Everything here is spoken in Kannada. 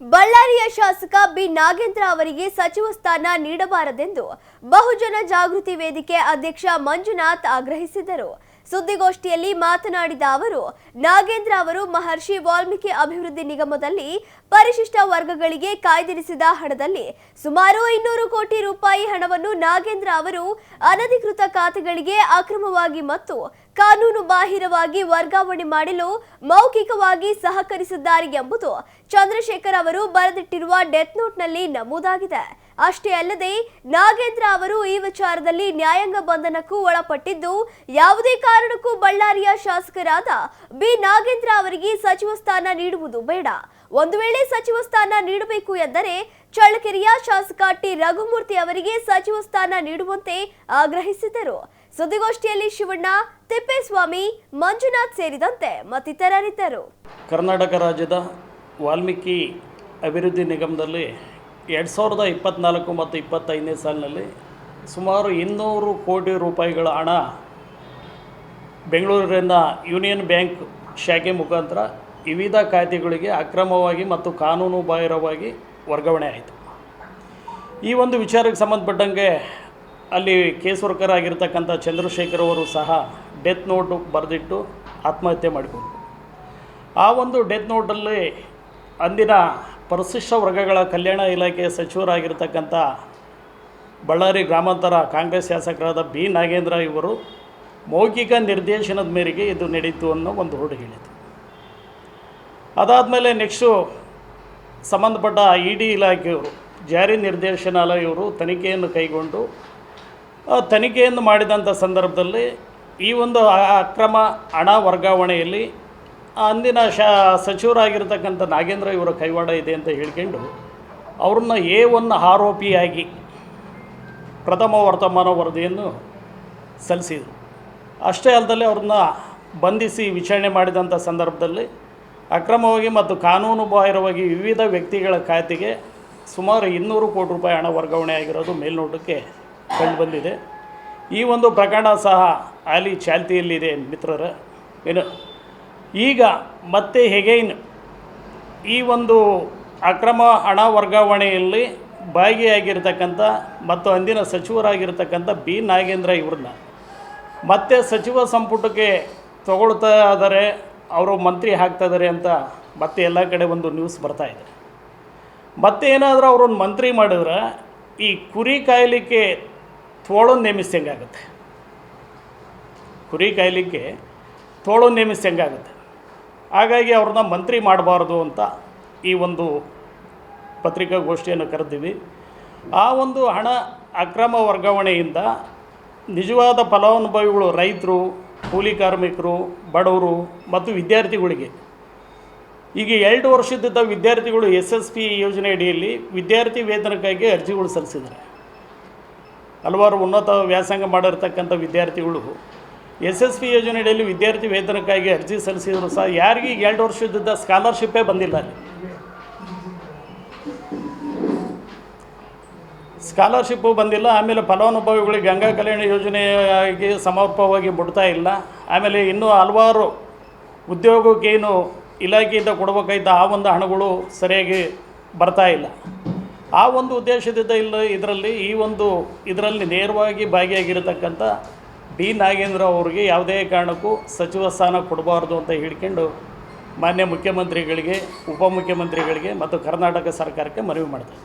ಬಳ್ಳಾರಿಯ ಶಾಸಕ ಬಿ. ನಾಗೇಂದ್ರ ಅವರಿಗೆ ಸಚಿವ ಸ್ಥಾನ ನೀಡಬಾರದೆಂದು ಬಹುಜನ ಜಾಗೃತಿ ವೇದಿಕೆ ಅಧ್ಯಕ್ಷ ಮಂಜುನಾಥ್ ಆಗ್ರಹಿಸಿದರು. ಸುದ್ದಿಗೋಷ್ಠಿಯಲ್ಲಿ ಮಾತನಾಡಿದ ಅವರು, ನಾಗೇಂದ್ರ ಅವರು ಮಹರ್ಷಿ ವಾಲ್ಮೀಕಿ ಅಭಿವೃದ್ಧಿ ನಿಗಮದಲ್ಲಿ ಪರಿಶಿಷ್ಟ ವರ್ಗಗಳಿಗೆ ಕಾಯ್ದಿರಿಸಿದ ಹಣದಲ್ಲಿ ಸುಮಾರು ಇನ್ನೂರು ಕೋಟಿ ರೂಪಾಯಿ ಹಣವನ್ನು ನಾಗೇಂದ್ರ ಅವರು ಅನಧಿಕೃತ ಖಾತೆಗಳಿಗೆ ಅಕ್ರಮವಾಗಿ ಮತ್ತು ಕಾನೂನು ಬಾಹಿರವಾಗಿ ವರ್ಗಾವಣೆ ಮಾಡಲು ಮೌಖಿಕವಾಗಿ ಸಹಕರಿಸಿದ್ದಾರೆ ಎಂಬುದು ಚಂದ್ರಶೇಖರ್ ಅವರು ಬರೆದಿಟ್ಟಿರುವ ಡೆತ್ ನೋಟ್ನಲ್ಲಿ ನಮೂದಾಗಿದೆ. ಅಷ್ಟೇ ಅಲ್ಲದೆ ನಾಗೇಂದ್ರ ಅವರು ಈ ವಿಚಾರದಲ್ಲಿ ನ್ಯಾಯಾಂಗ ಬಂಧನಕ್ಕೂ ಒಳಪಟ್ಟಿದ್ದು, ಯಾವುದೇ ಕಾರಣಕ್ಕೂ ಬಳ್ಳಾರಿಯ ಶಾಸಕರಾದ ಬಿ. ನಾಗೇಂದ್ರ ಅವರಿಗೆ ಸಚಿವ ಸ್ಥಾನ ನೀಡುವುದು ಬೇಡ. ಒಂದು ವೇಳೆ ಸಚಿವ ಸ್ಥಾನ ನೀಡಬೇಕು ಎಂದರೆ ಚಳ್ಳಕೆರೆಯ ಶಾಸಕ ಟಿ. ರಘುಮೂರ್ತಿ ಅವರಿಗೆ ಸಚಿವ ಸ್ಥಾನ ನೀಡುವಂತೆ ಆಗ್ರಹಿಸಿದರು. ಸುದ್ದಿಗೋಷ್ಠಿಯಲ್ಲಿ ಶಿವಣ್ಣ, ತಿಪ್ಪೇಸ್ವಾಮಿ, ಮಂಜುನಾಥ್ ಸೇರಿದಂತೆ ಮತ್ತಿತರರಿದ್ದರು. ಕರ್ನಾಟಕ ರಾಜ್ಯದ ವಾಲ್ಮೀಕಿ ಅಭಿವೃದ್ಧಿ ನಿಗಮದಲ್ಲಿ ಎರಡು ಸಾವಿರದ ಇಪ್ಪತ್ತ್ನಾಲ್ಕು ಮತ್ತು ಇಪ್ಪತ್ತೈದನೇ ಸಾಲಿನಲ್ಲಿ ಸುಮಾರು ಇನ್ನೂರು ಕೋಟಿ ರೂಪಾಯಿಗಳ ಹಣ ಬೆಂಗಳೂರಿನ ಯೂನಿಯನ್ ಬ್ಯಾಂಕ್ ಶಾಖೆ ಮುಖಾಂತರ ವಿವಿಧ ಖಾತೆಗಳಿಗೆ ಅಕ್ರಮವಾಗಿ ಮತ್ತು ಕಾನೂನು ಬಾಹಿರವಾಗಿ ವರ್ಗಾವಣೆ ಆಯಿತು. ಈ ಒಂದು ವಿಚಾರಕ್ಕೆ ಸಂಬಂಧಪಟ್ಟಂಗೆ ಅಲ್ಲಿ ಕೇಸ್ ವರ್ಕರ್ ಆಗಿರ್ತಕ್ಕಂಥ ಚಂದ್ರಶೇಖರ್ ಅವರು ಸಹ ಡೆತ್ ನೋಟು ಬರೆದಿಟ್ಟು ಆತ್ಮಹತ್ಯೆ ಮಾಡಿಕೊಂಡರು. ಆ ಒಂದು ಡೆತ್ ನೋಟಲ್ಲಿ ಅಂದಿನ ಪರಿಶಿಷ್ಟ ವರ್ಗಗಳ ಕಲ್ಯಾಣ ಇಲಾಖೆಯ ಸಚಿವರಾಗಿರ್ತಕ್ಕಂಥ ಬಳ್ಳಾರಿ ಗ್ರಾಮಾಂತರ ಕಾಂಗ್ರೆಸ್ ಶಾಸಕರಾದ ಬಿ. ನಾಗೇಂದ್ರ ಇವರು ಮೌಖಿಕ ನಿರ್ದೇಶನದ ಮೇರೆಗೆ ಇದು ನಡೀತು ಅನ್ನೋ ಒಂದು ಹೊರಡು ಹೇಳಿತು ಅದಾದಮೇಲೆ ನೆಕ್ಸ್ಟು ಸಂಬಂಧಪಟ್ಟ ಇ ಡಿ ಇಲಾಖೆಯವರು, ಜಾರಿ ನಿರ್ದೇಶನಾಲಯವರು ತನಿಖೆಯನ್ನು ಕೈಗೊಂಡು ತನಿಖೆಯನ್ನು ಮಾಡಿದಂಥ ಸಂದರ್ಭದಲ್ಲಿ ಈ ಒಂದು ಅಕ್ರಮ ಹಣ ವರ್ಗಾವಣೆಯಲ್ಲಿ ಅಂದಿನ ಶಾ ಸಚಿವರಾಗಿರ್ತಕ್ಕಂಥ ನಾಗೇಂದ್ರ ಇವರ ಕೈವಾಡ ಇದೆ ಅಂತ ಹೇಳ್ಕೊಂಡು ಅವ್ರನ್ನ ಎ ಒನ್ ಆರೋಪಿಯಾಗಿ ಪ್ರಥಮ ವರ್ತಮಾನ ವರದಿಯನ್ನು ಸಲ್ಲಿಸಿದರು. ಅಷ್ಟೇ ಅಲ್ಲದೆ ಅವ್ರನ್ನ ಬಂಧಿಸಿ ವಿಚಾರಣೆ ಮಾಡಿದಂಥ ಸಂದರ್ಭದಲ್ಲಿ ಅಕ್ರಮವಾಗಿ ಮತ್ತು ಕಾನೂನು ಬಾಹಿರವಾಗಿ ವಿವಿಧ ವ್ಯಕ್ತಿಗಳ ಖಾತೆಗೆ ಸುಮಾರು ಇನ್ನೂರು ಕೋಟಿ ರೂಪಾಯಿ ಹಣ ವರ್ಗಾವಣೆ ಆಗಿರೋದು ಮೇಲ್ನೋಟಕ್ಕೆ ಕಂಡುಬಂದಿದೆ ಈ ಒಂದು ಪ್ರಕರಣ ಸಹ ಅಲ್ಲಿ ಚಾಲ್ತಿಯಲ್ಲಿದೆ, ಮಿತ್ರರ. ಏನು ಈಗ ಮತ್ತೆ ಹೆಗೈನ್. ಈ ಒಂದು ಅಕ್ರಮ ಹಣ ವರ್ಗಾವಣೆಯಲ್ಲಿ ಭಾಗಿಯಾಗಿರ್ತಕ್ಕಂಥ ಮತ್ತು ಅಂದಿನ ಸಚಿವರಾಗಿರ್ತಕ್ಕಂಥ ಬಿ. ನಾಗೇಂದ್ರ ಇವ್ರನ್ನ. ಮತ್ತೆ ಸಚಿವ ಸಂಪುಟಕ್ಕೆ ತಗೊಳ್ತಾ ಇದ್ದಾರೆ ಅವರು ಮಂತ್ರಿ ಹಾಕ್ತಾಯಿದ್ದಾರೆ ಅಂತ ಮತ್ತೆ ಎಲ್ಲ ಕಡೆ ಒಂದು ನ್ಯೂಸ್ ಬರ್ತಾ ಇದೆ. ಮತ್ತೆ ಏನಾದರೂ ಅವ್ರನ್ನ ಮಂತ್ರಿ ಮಾಡಿದ್ರೆ ಈ ಕುರಿ ಕಾಯಲಿಕ್ಕೆ ತೋಳು ನೇಮಿಸ್ದಂಗಾಗುತ್ತೆ. ಕುರಿ ಕಾಯಲಿಕ್ಕೆ ತೋಳು ನೇಮಿಸ್ದಂಗಾಗುತ್ತೆ. ಹಾಗಾಗಿ ಅವ್ರನ್ನ ಮಂತ್ರಿ ಮಾಡಬಾರ್ದು ಅಂತ ಈ ಒಂದು ಪತ್ರಿಕಾಗೋಷ್ಠಿಯನ್ನು ಕರೆದಿವಿ. ಆ ಒಂದು ಹಣ ಅಕ್ರಮ ವರ್ಗಾವಣೆಯಿಂದ ನಿಜವಾದ ಫಲಾನುಭವಿಗಳು ರೈತರು, ಕೂಲಿ ಕಾರ್ಮಿಕರು, ಬಡವರು ಮತ್ತು ವಿದ್ಯಾರ್ಥಿಗಳಿಗೆ ಈಗ ಎರಡು ವರ್ಷದಿಂದ ವಿದ್ಯಾರ್ಥಿಗಳು ಎಸ್ ಎಸ್ ಪಿ ಯೋಜನೆ ಅಡಿಯಲ್ಲಿ ವಿದ್ಯಾರ್ಥಿ ವೇತನಕ್ಕಾಗಿ ಅರ್ಜಿಗಳು ಸಲ್ಲಿಸಿದ್ದಾರೆ. ಹಲವಾರು ಉನ್ನತ ವ್ಯಾಸಂಗ ಮಾಡಿರ್ತಕ್ಕಂಥ ವಿದ್ಯಾರ್ಥಿಗಳು ಎಸ್ ಎಸ್ ಪಿ ಯೋಜನೆಯಲ್ಲಿ ವಿದ್ಯಾರ್ಥಿ ವೇತನಕ್ಕಾಗಿ ಅರ್ಜಿ ಸಲ್ಲಿಸಿದ್ರು ಸಹ ಯಾರಿಗೆ ಈಗ ಎರಡು ವರ್ಷದಿಂದ ಸ್ಕಾಲರ್ಶಿಪ್ಪೇ ಬಂದಿಲ್ಲ ಅಲ್ಲಿ. ಸ್ಕಾಲರ್ಶಿಪ್ಪು ಬಂದಿಲ್ಲ, ಆಮೇಲೆ ಫಲಾನುಭವಿಗಳಿಗೆ ಗಂಗಾ ಕಲ್ಯಾಣ ಯೋಜನೆಯಾಗಿ ಸಮರ್ಪಕವಾಗಿ ಬಿಡ್ತಾ ಇಲ್ಲ. ಆಮೇಲೆ ಇನ್ನೂ ಹಲವಾರು ಉದ್ಯೋಗಕ್ಕೇನು ಇಲಾಖೆಯಿಂದ ಕೊಡಬೇಕಾಯ್ತ ಆ ಒಂದು ಹಣಗಳು ಸರಿಯಾಗಿ ಬರ್ತಾ ಇಲ್ಲ. ಆ ಒಂದು ಉದ್ದೇಶದಿಂದ ಇಲ್ಲ, ಇದರಲ್ಲಿ ಈ ಒಂದು ಇದರಲ್ಲಿ ನೇರವಾಗಿ ಭಾಗಿಯಾಗಿರತಕ್ಕಂಥ ಡಿ ನಾಗೇಂದ್ರ ಅವರಿಗೆ ಯಾವುದೇ ಕಾರಣಕ್ಕೂ ಸಚಿವ ಸ್ಥಾನ ಕೊಡಬಾರ್ದು ಅಂತ ಹೇಳಿಕೊಂಡು ಮಾನ್ಯ ಮುಖ್ಯಮಂತ್ರಿಗಳಿಗೆ, ಉಪಮುಖ್ಯಮಂತ್ರಿಗಳಿಗೆ ಮತ್ತು ಕರ್ನಾಟಕ ಸರ್ಕಾರಕ್ಕೆ ಮನವಿ ಮಾಡ್ತಾರೆ.